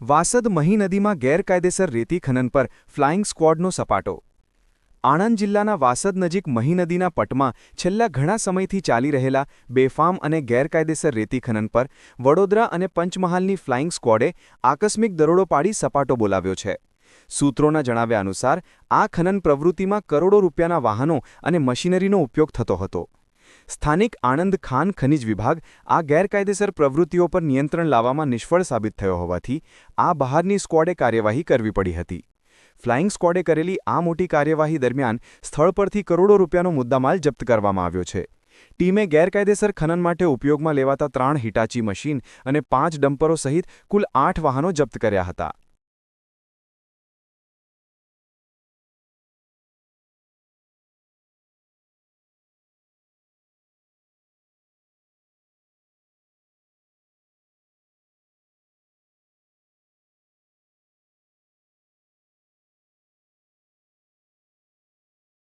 વાસદ મહી નદીમાં ગેરકાયદેસર રેતી ખનન પર ફ્લાઇંગ સ્ક્વોડનો સપાટો. આણંદ જિલ્લાના વાસદ નજીક મહી નદીના પટમાં છેલ્લા ઘણા સમયથી ચાલી રહેલા બેફામ અને ગેરકાયદેસર રેતી ખનન પર વડોદરા અને પંચમહાલની ફ્લાઇંગ સ્ક્વોડે આકસ્મિક દરોડો પાડી સપાટો બોલાવ્યો છે. સૂત્રોના જણાવ્યા અનુસાર, આ ખનન પ્રવૃત્તિમાં કરોડો રૂપિયાના વાહનો અને મશીનરીનો ઉપયોગ થતો હતો. સ્થાનિક આણંદ ખાન ખનિજ વિભાગ આ ગેરકાયદેસર પ્રવૃત્તિઓ પર નિયંત્રણ લાવવામાં નિષ્ફળ સાબિત થયો હોવાથી આ બહારની સ્ક્વોડે કાર્યવાહી કરવી પડી હતી. ફ્લાઇંગ સ્ક્વોડે કરેલી આ મોટી કાર્યવાહી દરમિયાન સ્થળ પરથી કરોડો રૂપિયાનો મુદ્દામાલ જપ્ત કરવામાં આવ્યો છે. ટીમે ગેરકાયદેસર ખનન માટે ઉપયોગમાં લેવાતા ત્રણ હિટાચી મશીન અને પાંચ ડમ્પરો સહિત કુલ આઠ વાહનો જપ્ત કર્યા હતા.